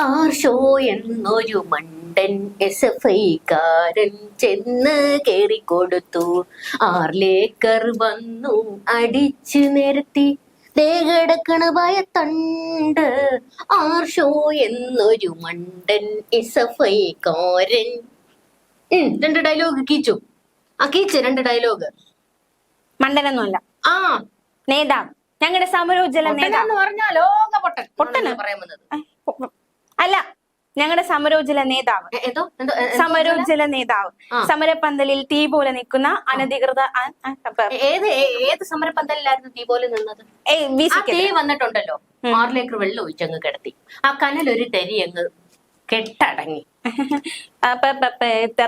ആർഷോ എന്നൊരു മണ്ടൻ S F ഐക്കാരൻ ചെന്ന് കേറിക്കൊടുത്തു. ആർലേക്കർ വന്നു അടിച്ചു നിരത്തി ദേഹടക്കണ തണ്ട്. ആർഷോ എന്നൊരു മണ്ടൻ എസ് എഫ് ഐക്കാരൻ രണ്ട് ഡയലോഗ് കീച്ചു. ആ കീച്ചു രണ്ട് ഡയലോഗ് മണ്ടനൊന്നുമല്ല. ആ. നേതാവ്. ഞങ്ങളുടെ സമരോജ്ജല നേതാവ്. എന്ന് പറഞ്ഞാ ലോക പൊട്ടൻ പൊട്ടനാ. പറയാൻ വന്നത്. അല്ല ഞങ്ങളുടെ സമരോജ്ജല നേതാവ്. സമരോജ്ജല എന്തോ? നേതാവ്. സമരപന്തലിൽ സമരപ്പന്തലിൽ തീ പോലെ നിൽക്കുന്ന അനധികൃത ഏത് ഏത് സമരപ്പന്തലിലായിരുന്നു തീ പോലെ നിന്നത്. തീ വന്നിട്ടുണ്ടല്ലോ. ആറിലേക്കർ വെള്ളം ഒഴിച്ചങ്ങ് കിടത്തി. ആ കനലൊരു തരി അങ്ങ് കെട്ടടങ്ങി.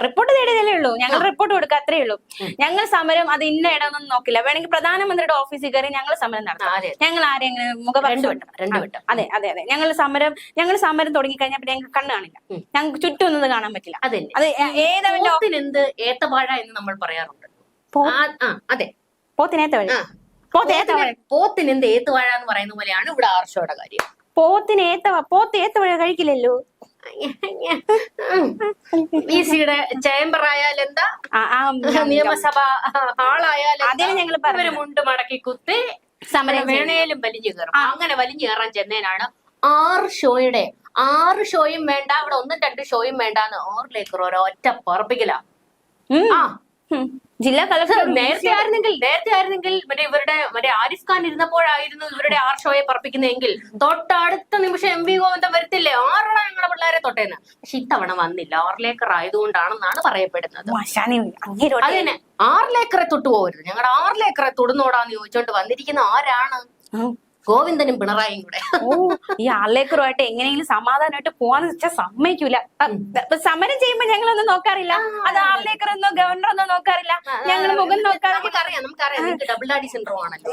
റിപ്പോർട്ട് തേടിയതല്ലേ ഉള്ളൂ. ഞങ്ങൾ റിപ്പോർട്ട് കൊടുക്കുക അത്രേ ഉള്ളൂ. ഞങ്ങൾ സമരം അത് ഇന്ന ഇടമൊന്നും നോക്കില്ല. വേണമെങ്കിൽ പ്രധാനമന്ത്രിയുടെ ഓഫീസിൽ കയറി ഞങ്ങൾ സമരം നടത്തും. ഞങ്ങൾ ആരെങ്കിലും മുഖപക്ഷം രണ്ടു വട്ടം രണ്ടു അതെ അതെ അതെ. ഞങ്ങൾ സമരം ഞങ്ങൾ സമരം തുടങ്ങി കഴിഞ്ഞാൽ പിന്നെ ഞങ്ങൾക്ക് കണ്ണു കാണില്ല. ഞങ്ങൾക്ക് ചുറ്റും ഒന്നും കാണാൻ പറ്റില്ല. അതെ അത് ഏതവന്റെ ഏത്തവാഴ എന്ന് നമ്മൾ പറയാറുണ്ട്. പോ- ആ ആ, അതെ. പോത്തിനേത്ത വഴി ആ. പോത്തേത്ത വഴി പോത്തിന് പോത്തിനെന്ത് ഏത്തുവാഴ എന്ന് പറയുന്ന പോലെയാണ് ഇവിടെ ആർഷയുടെ കാര്യം. പോത്തിന് ഏത്തവ പോത്ത് ഏത്തവഴ കഴിക്കില്ലല്ലോ. വി സിയുടെ ചേംബർ ആയാൽ എന്താ നിയമസഭ ഹാളായാലും അതിന് ഞങ്ങൾ ഇവർ മുണ്ട് മടക്കി കുത്തി സമരം വേണേലും വലിഞ്ഞു കയറും അങ്ങനെ വലിഞ്ഞു കയറാൻ ചെന്നേനാണ് ആറ് ഷോയുടെ ആറ് ഷോയും വേണ്ട അവിടെ ഒന്നും രണ്ട് ഷോയും വേണ്ടാന്ന് ഓറിലേക്ക് ഒരൊറ്റ പറപ്പിക്കലാ. ആ. ജില്ലാ കളക്ടർ നേരത്തെ ആയിരുന്നെങ്കിൽ നേരത്തെ ആയിരുന്നെങ്കിൽ മറ്റേ ഇവരുടെ മറ്റേ ആരിഫ് ഖാൻ ഇരുന്നപ്പോഴായിരുന്നു ഇവരുടെ ആർ ഷോയെ പറപ്പിക്കുന്നതെങ്കിൽ. തൊട്ടടുത്ത നിമിഷം എം വി ഗോവിന്ദൻ വരത്തില്ലേ? ആറട പിള്ളേരെ തൊട്ടേന്ന്. പക്ഷെ ഇത്തവണ വന്നില്ല. ആറിലേക്കർ ആയതുകൊണ്ടാണെന്നാണ് പറയപ്പെടുന്നത്. മശാനി അങ്ങേരോട്ടെ അത് തന്നെ ആറിലേക്കറെ തൊട്ടു പോകരുത്. ഞങ്ങളുടെ ആറിലേക്കറെ തൊടുന്നോടാന്ന് ചോദിച്ചോണ്ട് വന്നിരിക്കുന്ന ആരാണ്. ഗോവിന്ദനും പിണറായിയും കൂടെ. ഓ ഈ ആളേക്കറുമായിട്ട് എങ്ങനെയെങ്കിലും സമാധാനമായിട്ട് പോവാന്ന് വെച്ചാൽ സമ്മതിക്കൂല. അപ്പൊ സമരം ചെയ്യുമ്പോ ഞങ്ങളൊന്നും നോക്കാറില്ല. അത് ആളിലേക്കറൊന്നോ ഗവർണറൊന്നോ നോക്കാറില്ല. ഞങ്ങൾ മുഖം നോക്കാറില്ല. നമുക്കറിയാം നമുക്കറിയാം. നിങ്ങൾക്ക് ഡബിൾ ഡാഡി സിൻഡ്രോം ആണല്ലോ.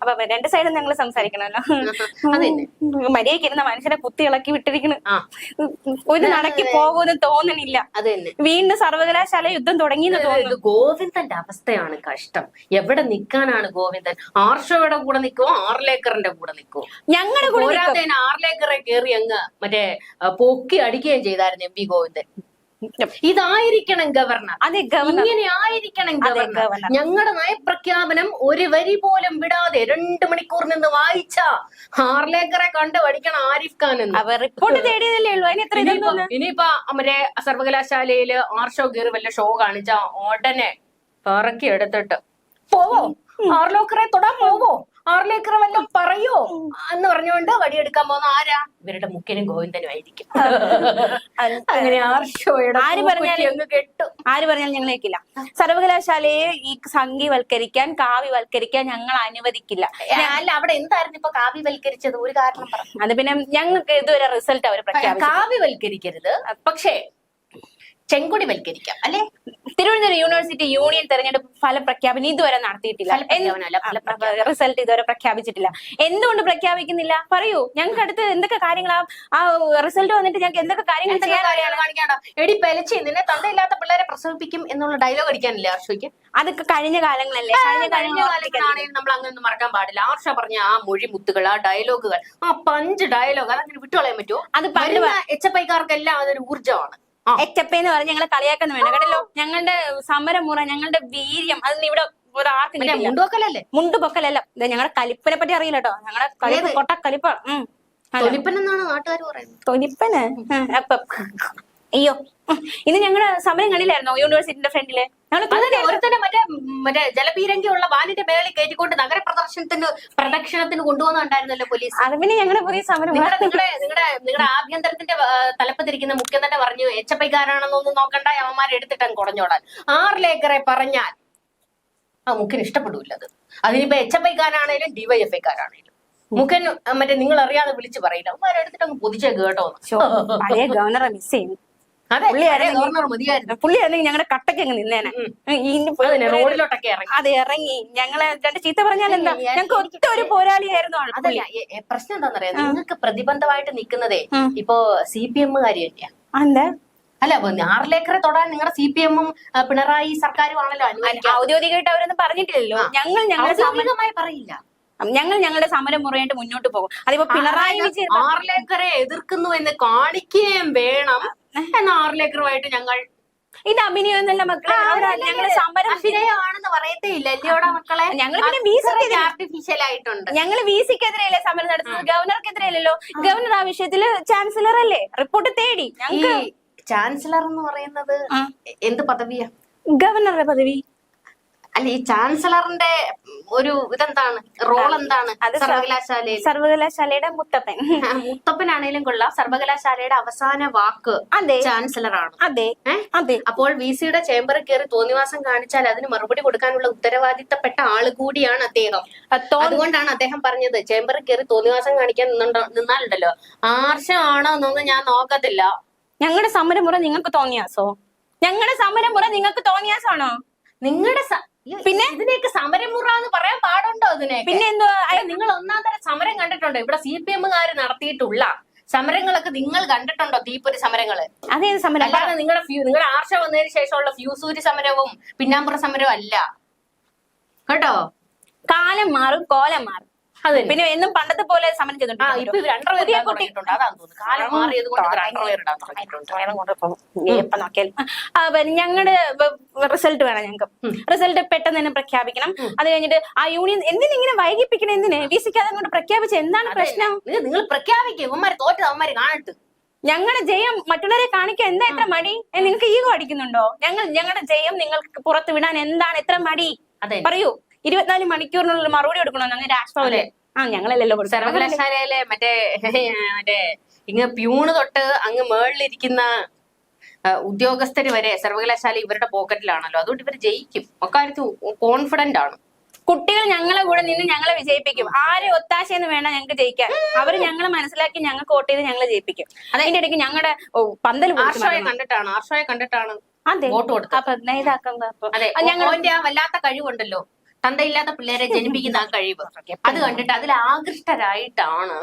അപ്പൊ രണ്ട് സൈഡും ഞങ്ങൾ സംസാരിക്കണല്ലോ അതന്നെ. മര്യാദയ്ക്ക് ഇരുന്ന മനുഷ്യനെ കുത്തി ഇളക്കി വിട്ടിരിക്കണ് ഒരു നടക്കി പോകുമെന്ന് തോന്നണില്ല. വീണ്ടും സർവകലാശാല യുദ്ധം തുടങ്ങിയെന്ന് തോന്നുന്നു. ഗോവിന്ദന്റെ അവസ്ഥയാണ് കഷ്ടം. എവിടെ നിൽക്കാനാണ് ഗോവിന്ദൻ? ആർഷോയുടെ കൂടെ നിൽക്കുവോ ആർലേക്കറിന്റെ കൂടെ നിൽക്കും. ഞങ്ങളുടെ കൂടെ ആർലേക്കറെ കയറി അങ്ങ് മറ്റേ പൊക്കി അടിക്കുകയും ചെയ്തായിരുന്നു എം വി ഗോവിന്ദൻ. ഇതായിരിക്കണം ഗവർണർ. അതെ ഗവർണർ. ഇങ്ങനെ ആയിരിക്കണം ഗവർണർ. ഞങ്ങളുടെ നയപ്രഖ്യാപനം ഒരു വരി പോലും വിടാതെ രണ്ട് മണിക്കൂർ നിന്ന് വായിച്ച ഹാർലേക്കറെ കണ്ട് പഠിക്കണം ആരിഫ് ഖാൻ എന്ന്. അവർ റിപ്പോർട്ട് തേടിയതല്ലേ ഉള്ളൂ? അതിന് ഇനിയിപ്പോ മറ്റേ സർവകലാശാലയിൽ ആർഷോ ഗീർ കയറി വല്ല ഷോ കാണിച്ച ഉടനെ പറക്കി എടുത്തിട്ട്. പോവോ? ഹാർലോക്കറെ തൊടാൻ പോവോ? വല്ലതും പറയോ? എന്ന് പറഞ്ഞുകൊണ്ട് വടിയെടുക്കാൻ പോകുന്ന ആരാ? ഇവരുടെ മുഖ്യനും ഗോവിന്ദനും ആയിരിക്കും. അങ്ങനെ ആർ ഷോയുടെ ആര് പറഞ്ഞാലും- കേട്ടു. ആര് പറഞ്ഞാലും ഞങ്ങൾ കേൾക്കില്ല സർവകലാശാലയെ ഈ സംഘീവൽക്കരിക്കാൻ കാവ്യവൽക്കരിക്കാൻ ഞങ്ങൾ അനുവദിക്കില്ല. അല്ല അവിടെ എന്തായിരുന്നു ഇപ്പൊ കാവ്യവൽക്കരിച്ചത്? ഒരു കാരണം പറഞ്ഞു അത് പിന്നെ ഞങ്ങൾക്ക് ഇതുവരെ റിസൾട്ട് അവർ പ്രഖ്യാപിച്ചു കാവ്യവൽക്കരിക്കരുത്. പക്ഷേ ചെങ്കൊടി വൽക്കരിക്കാം അല്ലെ? തിരുവനന്തപുരം യൂണിവേഴ്സിറ്റി യൂണിയൻ തെരഞ്ഞെടുപ്പ് ഫല പ്രഖ്യാപനം ഇതുവരെ നടത്തിയിട്ടില്ല. റിസൾട്ട് ഇതുവരെ പ്രഖ്യാപിച്ചിട്ടില്ല. എന്തുകൊണ്ട് പ്രഖ്യാപിക്കുന്നില്ല? പറയൂ. ഞങ്ങൾക്ക് അടുത്ത് എന്തൊക്കെ കാര്യങ്ങളാ? ആ റിസൾട്ട് വന്നിട്ട് ഞങ്ങൾക്ക് എന്തൊക്കെ കാര്യങ്ങൾ എടി പെലച്ചി നിന്നെ തന്തയില്ലാത്ത പിള്ളേരെ പ്രസവിപ്പിക്കും എന്നുള്ള ഡയലോഗ് അടിക്കാനില്ല ആർഷയ്ക്ക്? അതൊക്കെ കഴിഞ്ഞ കാലങ്ങളല്ലേ? കഴിഞ്ഞ കഴിഞ്ഞ കാലങ്ങൾ നമ്മൾ അങ്ങനൊന്നും മറക്കാൻ പാടില്ല. ആർഷ പറഞ്ഞ ആ മൊഴി മുത്തുകൾ ആ ഡയലോഗുകൾ ആ പഞ്ച് ഡയലോഗ് അതങ്ങനെ വിട്ടുകളയാൻ പറ്റുമോ അത് എച്ച് എഫ് ഐക്കാർക്കെല്ലാം അതൊരു ഊർജമാണ്. എച്ചപ്പ എന്ന് പറഞ്ഞ് ഞങ്ങളെ കളിയാക്കുന്ന വേണ്ട. കേട്ടല്ലോ? ഞങ്ങളുടെ സമരമുറ ഞങ്ങളുടെ വീര്യം അത് ഇവിടെ മുണ്ടുപൊക്കലല്ലേ മുണ്ടുപൊക്കലല്ല ഞങ്ങളുടെ കലിപ്പനെ പറ്റി അറിയില്ല കേട്ടോ. ഞങ്ങളുടെ കലിപ്പ് കൊട്ട കലിപ്പാണ്. തൊലിപ്പൻ എന്നാണ് നാട്ടുകാർ പറയുന്നത്? തൊലിപ്പന്? അപ്പൊ അയ്യോ. ഇന്ന് ഞങ്ങളുടെ സമയം കണ്ടില്ലായിരുന്നോ യൂണിവേഴ്സിറ്റിന്റെ ഫ്രണ്ടിൽ? ഒരുത്തന്നെ മറ്റേ മറ്റേ ജലപീരങ്കി ഉള്ള വാനിന്റെ മേളിൽ കയറ്റിക്കൊണ്ട് നഗര പ്രദർശനത്തിന് പ്രദക്ഷിണത്തിന് കൊണ്ടുപോകുന്നുണ്ടായിരുന്നല്ലോ പോലീസ്. അത് പിന്നെ ഞങ്ങളുടെ പുതിയ സമരം നിങ്ങളുടെ നിങ്ങളുടെ നിങ്ങളുടെ ആഭ്യന്തരത്തിന്റെ തലപ്പത്തിരിക്കുന്ന മുഖ്യം തന്നെ പറഞ്ഞു എച്ച് എഫ് ഐക്കാരാണെന്നൊന്നും നോക്കണ്ട അമ്മമാരെ എടുത്തിട്ട് കുറഞ്ഞോടാൻ ആറിലേക്കറെ പറഞ്ഞാൽ ആ മുഖ്യന് ഇഷ്ടപ്പെടില്ല അത്. അതിനിപ്പോ എച്ച് എഫ് ഐക്കാരാണേലും ഡിവൈഎഫ് ഐക്കാരാണേലും മുഖ്യൻ മറ്റേ നിങ്ങൾ അറിയാതെ വിളിച്ച് പറയില്ല. അവന്മാരെ എടുത്തിട്ട് അങ്ങ് പൊതിച്ചേക്ക് കേട്ടോ പഴയ ഗവർണറെ മിസ് ചെയ്യുന്നു. അതെ ഗവർണർ മതിയായിരുന്നു. പുള്ളി ആണെങ്കിൽ ഞങ്ങളുടെ കട്ടക്ക് അങ്ങ് നിന്നേനെ. റോഡിലോട്ടൊക്കെ ഇറങ്ങി. അതെ ഇറങ്ങി. ഞങ്ങളെ രണ്ട് ചീത്ത പറഞ്ഞാൽ എന്താ? ഞങ്ങൾക്ക് ഒറ്റ ഒരു പോരാളിയായിരുന്നു അതല്ല പ്രശ്നം എന്താണെന്നറിയാം നിങ്ങൾക്ക് പ്രതിബന്ധമായിട്ട് നിൽക്കുന്നതേ. ഇപ്പോ സി പി എം കാര്യമില്ല എന്താ? അല്ല ആറിലേക്കറെ തൊടാൻ നിങ്ങളുടെ സി പി എമ്മും പിണറായി സർക്കാരും ആണല്ലോ അനുവദിക്കുക ഔദ്യോഗികമായിട്ട് അവരൊന്നും പറഞ്ഞിട്ടില്ലല്ലോ. ഞങ്ങൾ ഞങ്ങൾ പറയില്ല. ഞങ്ങൾ ഞങ്ങളുടെ സമരം മുറയായിട്ട് മുന്നോട്ട് പോകും. അതിപ്പോ പിണറായി വിജയൻ ആറിലേക്കറെ എതിർക്കുന്നു എന്ന് കാണിക്കുകയും വേണം എന്ന ആറിലേക്കറുമായിട്ട് ഞങ്ങൾ ഇത് അഭിനയൊന്നുമല്ല മക്കളെ അവിടെ ഞങ്ങളുടെ സമരം അഭിനയമാണെന്ന് പറയത്തേ ഇല്ല അല്ലയോടാ മക്കളെ? ഞങ്ങൾ പിന്നെ ആർട്ടിഫിഷ്യൽ ആയിട്ടുണ്ട്. ഞങ്ങൾ വിസിക്കെതിരെയല്ലേ സമരം നടത്തുന്നത്? ഗവർണർക്കെതിരെയല്ലല്ലോ? ഗവർണർ ആ വിഷയത്തിൽ ചാൻസലർ അല്ലേ റിപ്പോർട്ട് തേടി. ചാൻസലർ എന്ന് പറയുന്നത് എന്ത് പദവിയാ? ഗവർണറുടെ പദവി. അല്ല ഈ ചാൻസലറിന്റെ ഒരു ഇതെന്താണ്? റോൾ എന്താണ് സർവകലാശാലയിൽ സർവകലാശാലയുടെ മുത്തപ്പൻ. മുത്തപ്പനാണേലും കൊള്ളാം. സർവകലാശാലയുടെ അവസാന വാക്ക് അതെ. ചാൻസലറാണ്. അതെ. അതെ. അപ്പോൾ വി സിയുടെ ചേംബറിൽ കയറി തോന്നിവാസം കാണിച്ചാൽ അതിന് മറുപടി കൊടുക്കാനുള്ള ഉത്തരവാദിത്തപ്പെട്ട ആൾ കൂടിയാണ് അദ്ദേഹം. അതുകൊണ്ടാണ് അദ്ദേഹം പറഞ്ഞത് ചേംബറിൽ കയറി തോന്നിവാസം കാണിക്കാൻ നിന്നുണ്ടോ നിന്നാലുണ്ടല്ലോ. ആർഷമാണോ എന്നൊന്നും ഞാൻ നോക്കത്തില്ല. ഞങ്ങളുടെ സമരമുറ നിങ്ങൾക്ക് തോന്നിയാസോ? ഞങ്ങളുടെ സമരമുറ നിങ്ങൾക്ക് തോന്നിയാസാണോ? നിങ്ങളുടെ പിന്നെ? ഇതിനെയൊക്കെ സമരമുറ എന്ന് പറയാൻ പാടുണ്ടോ ഇതിനെ പിന്നെ എന്തുവാ? നിങ്ങൾ ഒന്നാം തരം സമരം കണ്ടിട്ടുണ്ടോ? ഇവിടെ സി പി എമ്മുകാർ നടത്തിയിട്ടുള്ള സമരങ്ങളൊക്കെ നിങ്ങൾ കണ്ടിട്ടുണ്ടോ തീപ്പൊരി സമരങ്ങൾ? അതേത് സമരം? അല്ലാതെ നിങ്ങളുടെ ഫ്യൂ നിങ്ങളുടെ ആർഷ വന്നതിന് ശേഷമുള്ള ഫ്യൂസൂരി സമരവും പിന്നാമ്പുറ സമരവും അല്ല. കേട്ടോ? കാലം മാറും കോലം മാറും. പിന്നെ എന്നും പണ്ടത്തെ പോലെ സമരം ഞങ്ങളുടെ റിസൾട്ട് വേണം ഞങ്ങൾക്ക് റിസൾട്ട് പെട്ടെന്ന് തന്നെ പ്രഖ്യാപിക്കണം. അത് കഴിഞ്ഞിട്ട് ആ യൂണിയൻ എന്തിനിങ്ങനെ വൈകിപ്പിക്കണം എന്തിന്? വി സിക്ക് അതങ്ങോട്ട് പ്രഖ്യാപിച്ച എന്താണ് പ്രശ്നം? നിങ്ങൾ പ്രഖ്യാപിക്കും. ഇവന്മാര് തോറ്റത് അവന്മാര് കാണട്ട്. ഞങ്ങളുടെ ജയം മറ്റുള്ളവരെ കാണിക്കാൻ എന്താ എത്ര മടി? നിങ്ങൾക്ക് ഈഗോ അടിക്കുന്നുണ്ടോ? ഞങ്ങൾ ഞങ്ങളുടെ ജയം നിങ്ങൾക്ക് പുറത്ത് വിടാൻ എന്താണ് എത്ര മടി? പറയൂ. ഇരുപത്തിനാല് മണിക്കൂറിനുള്ളിൽ മറുപടി കൊടുക്കണോ? ഞങ്ങൾ രാഷ്ട്രപതി ആ ഞങ്ങളല്ലല്ലോ സർവകലാശാലയിലെ മറ്റേ മറ്റേ ഇങ്ങ് പ്യൂണ് തൊട്ട് അങ്ങ് മേളിലിരിക്കുന്ന ഉദ്യോഗസ്ഥർ ഉദ്യോഗസ്ഥര് വരെ സർവകലാശാല ഇവരുടെ പോക്കറ്റിലാണല്ലോ. അതുകൊണ്ട് ഇവർ ജയിക്കും. അക്കാര്യത്തിൽ കോൺഫിഡന്റ് ആണ്. കുട്ടികൾ ഞങ്ങളെ കൂടെ നിന്ന് ഞങ്ങളെ വിജയിപ്പിക്കും. ആരെ ഒത്താശയെന്ന് വേണ്ട ഞങ്ങൾക്ക് ജയിക്കാൻ. അവർ ഞങ്ങളെ മനസ്സിലാക്കി ഞങ്ങൾക്ക് വോട്ട് ചെയ്ത് ഞങ്ങളെ ജയിപ്പിക്കും. അതിന്റെ ഇടയ്ക്ക് ഞങ്ങളുടെ പന്തൽ ആർഷോയെ കണ്ടിട്ടാണ്. ആർഷോയെ കണ്ടിട്ടാണ് വോട്ട് കൊടുത്തത്. അപ്പൊ നേതാക്കം വല്ലാത്ത കഴിവുണ്ടല്ലോ. തന്തയില്ലാത്ത പിള്ളേരെ ജനിപ്പിക്കുന്ന ആ കഴിവ്. അത് കണ്ടിട്ട് അതിൽ ആകൃഷ്ടരായിട്ടാണ്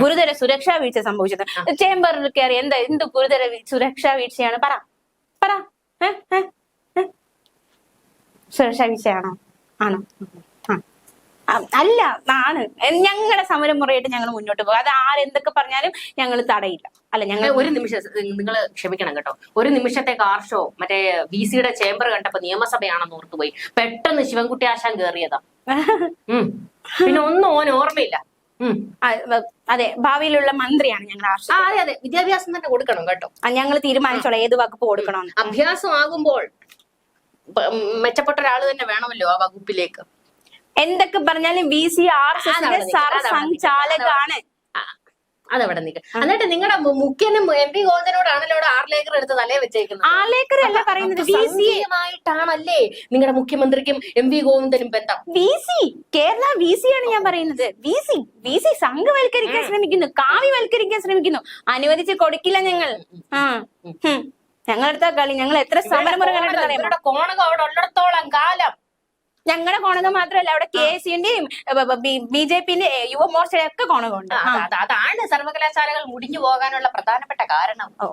ഗുരുതര സുരക്ഷാ വീഴ്ച സംഭവിച്ചത്. ചേംബറിൽ കയറി എന്താ എന്ത് ഗുരുതര സുരക്ഷാ വീഴ്ചയാണ്? പറ പറ? സുരക്ഷാ വീഴ്ചയാണോ? ആണോ? അല്ല ആണ്. ഞങ്ങളുടെ സമരം മുറയായിട്ട് ഞങ്ങൾ മുന്നോട്ട് പോകും. അത് ആരെന്തൊക്കെ പറഞ്ഞാലും ഞങ്ങൾ തടയില്ല. അല്ല ഞങ്ങൾ ഒരു നിമിഷം നിങ്ങൾ ക്ഷമിക്കണം കേട്ടോ. ഒരു നിമിഷത്തെ കാർഷോ മറ്റേ വി സിയുടെ ചേംബർ കണ്ടപ്പോ നിയമസഭയാണെന്ന് ഓർത്തുപോയി പെട്ടെന്ന് ശിവൻകുട്ടി ആശാൻ കേറിയതാ. പിന്നെ ഒന്നും ഓൻ ഓർമ്മയില്ല. അതെ ഭാവിയിലുള്ള മന്ത്രിയാണ് ഞങ്ങൾ അതെ അതെ. വിദ്യാഭ്യാസം തന്നെ കൊടുക്കണം കേട്ടോ. ഞങ്ങൾ തീരുമാനിച്ചോളാം. ഏത് വകുപ്പ് കൊടുക്കണം അഭ്യാസം ആകുമ്പോൾ മെച്ചപ്പെട്ട ഒരാൾ തന്നെ വേണമല്ലോ ആ വകുപ്പിലേക്ക്. എന്തൊക്കെ പറഞ്ഞാലും വി സി ആർ എസിന്റെ നിൽക്ക്, അതവിടെ സർസംഘാലകാണ് അതവിടെ നിൽക്കുക എന്നിട്ട് നിങ്ങളുടെ മുഖ്യനും എം പി ഗോവിന്ദനോടാണല്ലോ അവിടെ ആറ് ലേക്കർ എടുത്ത് തലേ വെച്ചേക്കുന്നത്. ആലേക്കർ അല്ല പറയുന്നത് സംഘീയമായിട്ടാണല്ലേ നിങ്ങളുടെ മുഖ്യമന്ത്രിക്കും എം പി ഗോവിന്ദനും ബന്ധം? V C Kerala V C ആണ് ഞാൻ പറയുന്നത്. വി സി വി സി സംഘവൽക്കരിക്കാൻ ശ്രമിക്കുന്നു കാവ്യവൽക്കരിക്കാൻ ശ്രമിക്കുന്നു. അനുവദിച്ച് കൊടുക്കില്ല ഞങ്ങൾ. ഹും. കളി ഞങ്ങൾ എത്ര സമരമുറകളുടെ കോണകം അവിടെ ഉള്ളിടത്തോളം കാലം. ഞങ്ങളുടെ കോണകം മാത്രമല്ല അവിടെ കെ എസ് സിന്റെയും ബി ജെ പിന്റെ യുവമോർച്ചയുടെ ഒക്കെ കോണകമുണ്ട് അത് അതാണ് സർവകലാശാലകൾ മുടിഞ്ഞു പോകാനുള്ള പ്രധാനപ്പെട്ട കാരണം. ഓ.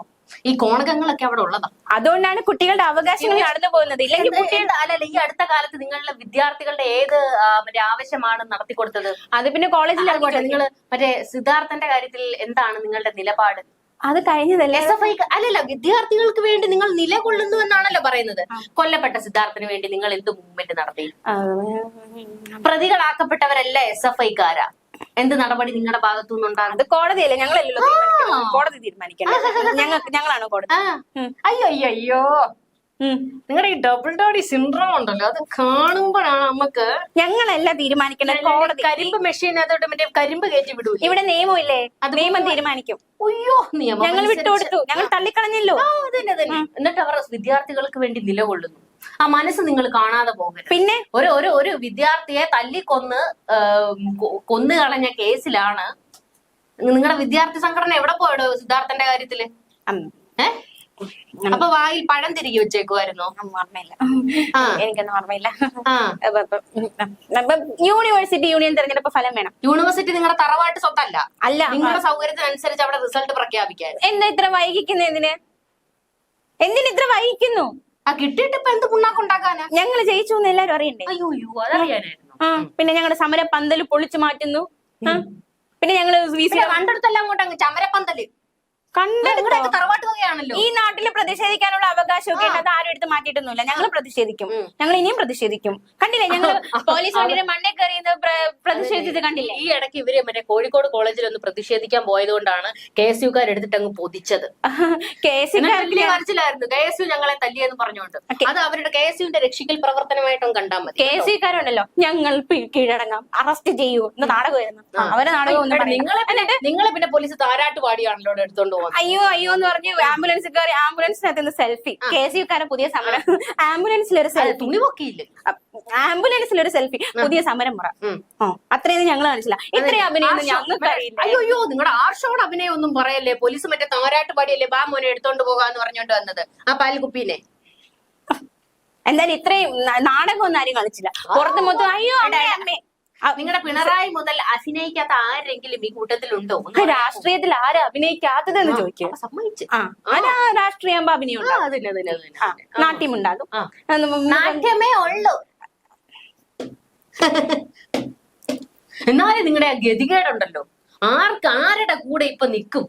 ഈ കോണകങ്ങളൊക്കെ അവിടെ ഉള്ളതാ. അതുകൊണ്ടാണ് കുട്ടികളുടെ അവകാശങ്ങൾ നടന്നു പോകുന്നത്. ഇല്ലെങ്കിൽ കുട്ടികളുടെ അല്ലല്ല ഈ അടുത്ത കാലത്ത് നിങ്ങളുടെ വിദ്യാർത്ഥികളുടെ ഏത് മറ്റേ ആവശ്യമാണ് നടത്തി കൊടുത്തത് അത് പിന്നെ കോളേജിൽ നിങ്ങൾ മറ്റേ സിദ്ധാർത്ഥന്റെ കാര്യത്തിൽ എന്താണ് നിങ്ങളുടെ നിലപാട്? അത് കഴിഞ്ഞതല്ലേ? എസ് എഫ് ഐ അല്ലല്ല വിദ്യാർത്ഥികൾക്ക് വേണ്ടി നിങ്ങൾ നിലകൊള്ളുന്നു എന്നാണല്ലോ പറയുന്നത്. കൊല്ലപ്പെട്ട സിദ്ധാർത്ഥന് വേണ്ടി നിങ്ങൾ എന്ത് മൂവ്മെന്റ് നടത്തി? പ്രതികളാക്കപ്പെട്ടവരല്ല എസ് എഫ് ഐക്കാരാ. എന്ത് നടപടി നിങ്ങളുടെ ഭാഗത്തു നിന്നുണ്ടാകും അത് കോടതിയല്ലേ? ഞങ്ങളല്ലല്ലോ തീരുമാനിക്കുന്നത്. കോടതി തീരുമാനിക്കണം ഞങ്ങൾക്ക് ഞങ്ങളാണ് കോടതി? അയ്യോ അയ്യോ അയ്യോ. നിങ്ങളുടെ ഈ ഡബിൾ ഡോഡി സിൻഡ്രോം ഉണ്ടല്ലോ അത് കാണുമ്പോഴാണ് നമുക്ക് ഞങ്ങളല്ല തീരുമാനിക്കുന്നത് കോടതി. കരിമ്പ് മെഷീൻ അതോട്ട് മറ്റേ കരിമ്പ് കയറ്റി വിടൂ ഇവിടെ നിയമം ഇല്ലേ? അത് നിയമം തീരുമാനിക്കും. അയ്യോ നിയമം ഞങ്ങൾ വിട്ടുകൊടുത്തു ഞങ്ങൾ തള്ളിക്കളഞ്ഞല്ലോ. അതന്നെ അതന്നെ. എന്നിട്ട് അവർ വിദ്യാർത്ഥികൾക്ക് വേണ്ടി നിലകൊള്ളുന്നു. ആ മനസ്സ് നിങ്ങൾ കാണാതെ പോകരുത്. പിന്നെ? ഒരു ഒരു ഒരു വിദ്യാർത്ഥിയെ തല്ലിക്കൊന്ന് കൊന്നു കളഞ്ഞ കേസിലാണ് നിങ്ങളുടെ വിദ്യാർത്ഥി സംഘടന എവിടെ പോയടോ സിദ്ധാർത്ഥന്റെ കാര്യത്തിൽ? ഉം, ഏ? അപ്പൊ വായിൽ പഴം തിരികെ വെച്ചേക്കുമായിരുന്നു ഓർമ്മയില്ല. എനിക്കൊന്നും ഓർമ്മയില്ല. യൂണിവേഴ്സിറ്റി യൂണിയൻ തെരഞ്ഞെടുപ്പ് ഫലം വേണം. യൂണിവേഴ്സിറ്റി നിങ്ങളുടെ തറവാട്ട് സ്വത്തല്ല. അല്ല. നിങ്ങളുടെ സൗകര്യത്തിനനുസരിച്ച് അവിടെ റിസൾട്ട് പ്രഖ്യാപിക്കാൻ. എന്താ ഇത്ര വൈകിക്കുന്ന എന്തിന്? എന്തിന് ഇത്ര വൈകിക്കുന്നു? ആ കിട്ടിയിട്ട് ഇപ്പൊ എന്ത് പുണ്ണാക്കുണ്ടാക്കാനാ? ഞങ്ങൾ ജയിച്ചു എന്ന് എല്ലാരും അറിയണ്ടേ? അയ്യോ അതറിയാനായിരുന്നു. ആ പിന്നെ ഞങ്ങളുടെ സമര പന്തൽ പൊളിച്ചു മാറ്റുന്നു. പിന്നെ ഞങ്ങൾ കണ്ടെടുത്തെല്ലാം അങ്ങോട്ട് അങ്ങ് ചമരപ്പന്തൽ. കണ്ടെടുത്തോ. ഈ നാട്ടിൽ പ്രതിഷേധിക്കാനുള്ള അവകാശമൊക്കെ ഉണ്ട് അത് ആരും എടുത്ത് മാറ്റിയിട്ടൊന്നുമില്ല. ഞങ്ങൾ പ്രതിഷേധിക്കും. ഞങ്ങൾ ഇനിയും പ്രതിഷേധിക്കും. കണ്ടില്ലേ? ഞങ്ങൾ പോലീസ് വണ്ടിയുടെ മണ്ണേ കയറിയത് പ്ര- പ്രതിഷേധിച്ചത് കണ്ടില്ലേ? ഈ ഇടയ്ക്ക് ഇവർ മറ്റേ കോഴിക്കോട് കോളേജിൽ ഒന്ന് പ്രതിഷേധിക്കാൻ പോയത് കൊണ്ടാണ് കെ എസ് യുക്കാർ എടുത്തിട്ട് അങ്ങ് പൊതിച്ചത്. കെ എസ് വലിയ കെ എസ് യു ഞങ്ങളെ തല്ലിയെന്ന് പറഞ്ഞുകൊണ്ട്. അത് അവരുടെ കെ എസ് യുവിന്റെ രക്ഷിക്കൽ പ്രവർത്തനമായിട്ടും കണ്ടാൽ മതി. കെ എസ് കാരുണ്ടല്ലോ. ഞങ്ങൾ കീഴടങ്ങാം. അറസ്റ്റ് ചെയ്യൂ. എന്ന് നാടകമായിരുന്നു. അവരെ നാടകം. നിങ്ങളെ പിന്നെ നിങ്ങളെ പിന്നെ പോലീസ് താരാട്ട് പാടിയാണല്ലോ എടുത്തോണ്ട് അയ്യോ അയ്യോ എന്ന് പറഞ്ഞ് ആംബുലൻസ് കയറി ആംബുലൻസിനകത്ത് സെൽഫി കെ സി കാരൻ പുതിയ സമരം. ആംബുലൻസിൽ ഒരു സെൽഫി തുണി പൊക്കിയില്ലേ ആംബുലൻസിൽ ഒരു സെൽഫി പുതിയ സമരം പറ അത്രയൊന്നും ഞങ്ങൾ കാണിച്ചില്ല. ഇത്രയും അഭിനയം ഞങ്ങൾക്ക് അറിയില്ല. അയ്യോ അയ്യോ നിങ്ങളുടെ ആർഷോട് അഭിനയം ഒന്നും പറയല്ലേ? പോലീസ് മറ്റേ താരാട്ട് പാടിയല്ലേ? ബാ മോനെ എടുത്തോണ്ട് പോകാന്ന് പറഞ്ഞോണ്ട് വന്നത്. ആ പാൽകുപ്പീനെ. എന്തായാലും ഇത്രയും നാടകം ഒന്നും ആരും കളിച്ചില്ല പുറത്ത് മൊത്തം അയ്യോ അമ്മേ, അമ്മേ. നിങ്ങളുടെ പിണറായി മുതൽ അഭിനയിക്കാത്ത ആരെങ്കിലും ഈ കൂട്ടത്തിലുണ്ടോ? ഉണ്ടോ രാഷ്ട്രീയത്തിൽ ആരാ അഭിനയിക്കാത്തതെന്ന് ചോദിക്കും. സമ്മതിച്ചു. ആരാ രാഷ്ട്രീയം അഭിനയം നാട്യം ഉണ്ടാകും നാട്യമേ ഉള്ളു. എന്നാലും നിങ്ങളുടെ ആ ഗതികേടുണ്ടല്ലോ. ആർക്ക് ആരുടെ കൂടെ ഇപ്പൊ നിൽക്കും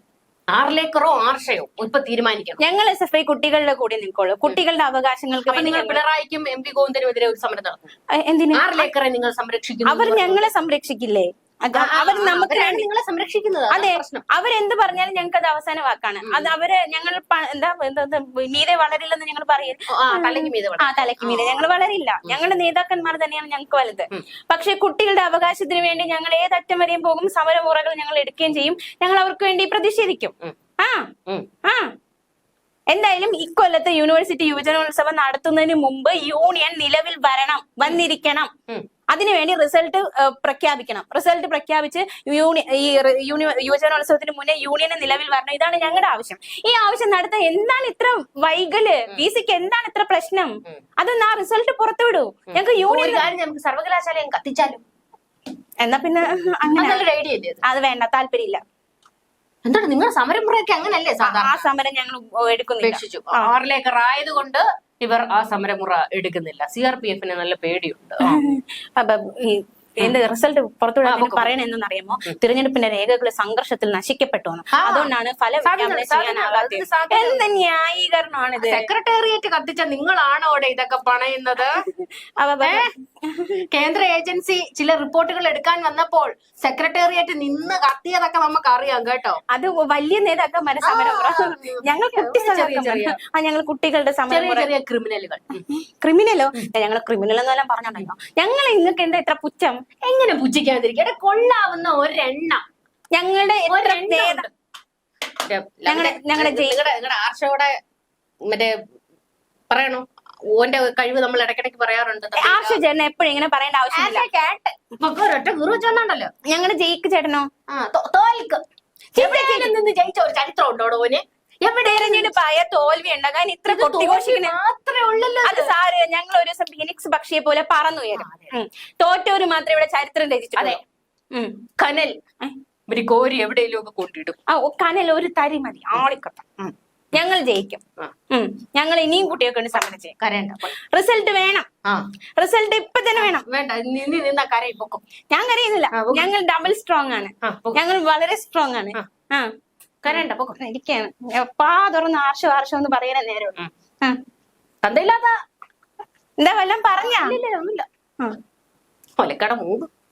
ആറിലേക്കറോ ആർഷയോ ഇപ്പൊ തീരുമാനിക്കണം. ഞങ്ങൾ എസ് എഫ് ഐ കുട്ടികളുടെ കൂടെ നിൽക്കുള്ളൂ. കുട്ടികളുടെ അവകാശങ്ങൾക്ക് അപ്പൊ നിങ്ങൾ പിണറായിക്കും എം പി ഗോവിന്ദനും എതിരെ ഒരു സമരം നടത്തും. എന്തിനാ? ആറിലേക്കറെ നിങ്ങൾ സംരക്ഷിക്കുന്നു അവർ ഞങ്ങളെ സംരക്ഷിക്കില്ലേ? അവർ നമുക്ക് നിങ്ങളെ സംരക്ഷിക്കുന്നത് അതെ അവരെന്ത് പറഞ്ഞാലും ഞങ്ങൾക്ക് അത് അവസാന വാക്കാണ്. അത് അവർ ഞങ്ങൾ എന്താ മീതെ വളരില്ലെന്ന് ഞങ്ങൾ പറയും. ആ തലയ്ക്ക് മീതെ ഞങ്ങൾ വളരില്ല. ഞങ്ങളുടെ നേതാക്കന്മാർ തന്നെയാണ് ഞങ്ങൾക്ക് വലുത്. പക്ഷെ കുട്ടികളുടെ അവകാശത്തിന് വേണ്ടി ഞങ്ങൾ ഏതറ്റം വരെയും പോകും. സമരമുറകൾ ഞങ്ങൾ എടുക്കുകയും ചെയ്യും. ഞങ്ങൾ അവർക്ക് വേണ്ടി പ്രതിഷേധിക്കും. ആ. എന്തായാലും ഇക്കൊല്ലത്തെ യൂണിവേഴ്സിറ്റി യുവജനോത്സവം നടത്തുന്നതിന് മുമ്പ് യൂണിയൻ നിലവിൽ വരണം വന്നിരിക്കണം. അതിനുവേണ്ടി റിസൾട്ട് പ്രഖ്യാപിക്കണം. റിസൾട്ട് പ്രഖ്യാപിച്ച് യൂണി ഈ യുവജനോത്സവത്തിന് മുന്നേ യൂണിയൻ നിലവിൽ വരണം. ഇതാണ് ഞങ്ങളുടെ ആവശ്യം. ഈ ആവശ്യം നടത്താൻ എന്താണ് ഇത്ര വൈകൽ? വി സിക്ക് എന്താണ് ഇത്ര പ്രശ്നം? അതൊന്ന് ആ റിസൾട്ട് പുറത്തുവിടൂ ഞങ്ങൾക്ക് യൂണിയൻ നമുക്ക് സർവകലാശാലയും കത്തിച്ചാലും. എന്നാ പിന്നെ അങ്ങനെ? അത് വേണ്ട താല്പര്യമില്ല. എന്താണ് നിങ്ങളുടെ സമരമുറയൊക്കെ അങ്ങനല്ലേ സാധാരണ? ആ സമരം ഞങ്ങൾ എടുക്കുന്നില്ല. ഉപേക്ഷിച്ചു. ആറിലേക്കർ ആയതുകൊണ്ട് ഇവർ ആ സമരമുറ എടുക്കുന്നില്ല. സി ആർ പി എഫിന് നല്ല പേടിയുണ്ട്. എന്റെ അപ്പൊ ഈ എന്ത് റിസൾട്ട് പുറത്തുവിടാൻ പറയണെന്ന് അറിയാമോ തിരഞ്ഞെടുപ്പിന്റെ രേഖകൾ സംഘർഷത്തിൽ നശിക്കപ്പെട്ടു. അതുകൊണ്ടാണ് ഫലം എന്ത് ന്യായീകരണമാണിത്? സെക്രട്ടേറിയറ്റ് കത്തിച്ച നിങ്ങളാണോ അവിടെ ഇതൊക്കെ പണയുന്നത്? കേന്ദ്ര ഏജൻസി ചില റിപ്പോർട്ടുകൾ എടുക്കാൻ വന്നപ്പോൾ സെക്രട്ടേറിയറ്റ് നിന്ന് കത്തിയതൊക്കെ നമുക്ക് അറിയാം കേട്ടോ. അത് വലിയ നേതാക്കന്മാരെ സമരമുറ ഞങ്ങൾ കുട്ടി. ആ ഞങ്ങൾ കുട്ടികളുടെ ചെറിയ ചെറിയ ക്രിമിനലുകൾ. ക്രിമിനലോ? ഞങ്ങൾ ക്രിമിനൽ എന്നെല്ലാം പറഞ്ഞോ ഞങ്ങൾ നിങ്ങൾക്ക് എന്താ ഇത്ര പുച്ഛം? എങ്ങനെ പുച്ഛിക്കാതിരിക്കും? കൊള്ളാവുന്ന ഒരെണ്ണം. ഞങ്ങളുടെ ഞങ്ങളുടെ ഞങ്ങളുടെ ആർഷയോടെ മറ്റേ പറയണോ? ഓന്റെ കഴിവ് നമ്മൾ ഇടയ്ക്കിടയ്ക്ക് പറയാറുണ്ട്. എപ്പോഴും ഇങ്ങനെ പറയേണ്ട ആവശ്യമില്ല. ഒരൊറ്റ ഗുരു വെച്ചോണ്ടല്ലോ ഞങ്ങളുടെ ജയിക്ക് ചേട്ടനോ? ആ തോൽക്ക്. നിന്ന് ജയിച്ച ഒരു ചരിത്രം ഉണ്ടോ ഓന്? തോൽവി ഉണ്ടാകാൻ ഇത്ര കൊട്ടിഘോഷിക്കുന്ന മാത്രമേ ഉള്ളല്ലോ അത് സാറ് ഞങ്ങൾ ഒരു ദിവസം ഫിനിക്സ് പക്ഷിയെ പോലെ പറന്നുയരും. വരും തോറ്റോര് മാത്രമേ ഇവിടെ ചരിത്രം രചിച്ചു. കനൽ. ഒരു കോരി എവിടെയെങ്കിലും ഒക്കെ കൊണ്ടിടും ആ കനൽ ഒരു തരി മതി. ആളിക്കട്ടം ഉം. ഞങ്ങൾ ജയിക്കും. ഞങ്ങൾ ഇനിയും കുട്ടികൾക്ക് വേണ്ടി സമരം ചെയ്യും. കരയണ്ട. റിസൾട്ട് വേണം. റിസൾട്ട് ഇപ്പൊ തന്നെ വേണം. വേണ്ട. നിന്ന് നിന്ന കരയി പൊക്കും. ഞാൻ കരയുന്നില്ല. ഞങ്ങൾ ഡബിൾ സ്ട്രോങ് ആണ്. ഞങ്ങൾ വളരെ സ്ട്രോങ് ആണ്. ആ. കരയണ്ട പൊക്കും. ഇരിക്കാണ്. എപ്പാ തുറന്ന് ആർഷോ ആർഷോ എന്ന് പറയാനേ നേരം. തന്തയില്ലാത്ത എന്താ വല്ലതും പറഞ്ഞാ? ഒന്നുമില്ല. കൊലക്കട ഒലക്കട മൂന്ന്